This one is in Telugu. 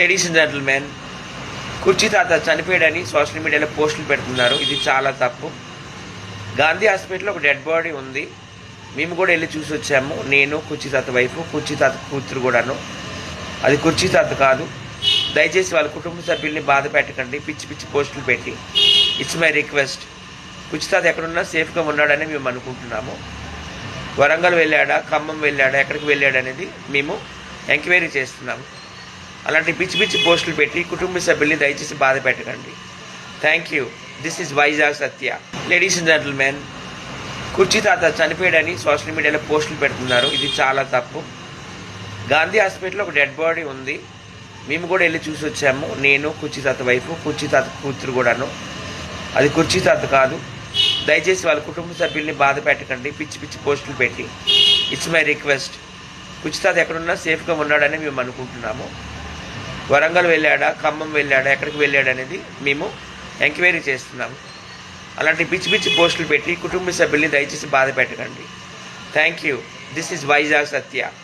లేడీస్ అండ్ జెంటల్మెన్ కుర్చీ తాత చనిపోయాడని సోషల్ మీడియాలో పోస్టులు పెడుతున్నారు. ఇది చాలా తప్పు. గాంధీ హాస్పిటల్లో ఒక డెడ్ బాడీ ఉంది. మేము కూడా వెళ్ళి చూసి వచ్చాము. నేను కుర్చీ తాత వైఫ్ కుర్చీ తాత కూతురు కూడాను. అది కుర్చీ తాత కాదు. దయచేసి వాళ్ళ కుటుంబ సభ్యుల్ని బాధ పెట్టకండి. పిచ్చి పిచ్చి పోస్టులు పెట్టి. ఇట్స్ మై రిక్వెస్ట్ కుర్చీ తాత ఎక్కడున్నా సేఫ్గా ఉన్నాడని మేము అనుకుంటున్నాము. వరంగల్ వెళ్ళాడా? ఖమ్మం వెళ్ళాడా? ఎక్కడికి వెళ్ళాడనేది మేము ఎంక్వైరీ చేస్తున్నాము. అలాంటి పిచ్చి పిచ్చి పోస్టులు పెట్టి కుటుంబ సభ్యుల్ని దయచేసి బాధ పెట్టకండి. Thank you this is Vizag Satya ladies and gentlemen కుర్చీ తాత చనిపోయాడని సోషల్ మీడియాలో పోస్టులు పెడుతున్నారు. ఇది చాలా తప్పు. గాంధీ హాస్పిటల్లో ఒక డెడ్ బాడీ ఉంది. మేము కూడా వెళ్ళి చూసి వచ్చాము. నేను కుర్చీ తాత వైఫ్ కుర్చీ తాత కూతురు కూడాను. అది కుర్చీ తాత కాదు. దయచేసి వాళ్ళ కుటుంబ సభ్యుల్ని బాధ పెట్టకండి. పిచ్చి పిచ్చి పోస్టులు పెట్టి. ఇట్స్ మై రిక్వెస్ట్ కుర్చీ తాత ఎక్కడున్నా సేఫ్గా ఉన్నాడని మేము అనుకుంటున్నాము. వరంగల్ వెళ్ళాడా ఖమ్మం వెళ్ళాడా ఎక్కడికి వెళ్ళాడా అనేది మేము ఎంక్వైరీ చేస్తున్నాము. అలాంటి పిచ్చి పిచ్చి పోస్టులు పెట్టి కుటుంబ సభ్యుల్ని దయచేసి బాధ పెట్టకండి. Thank you this is Vizag Satya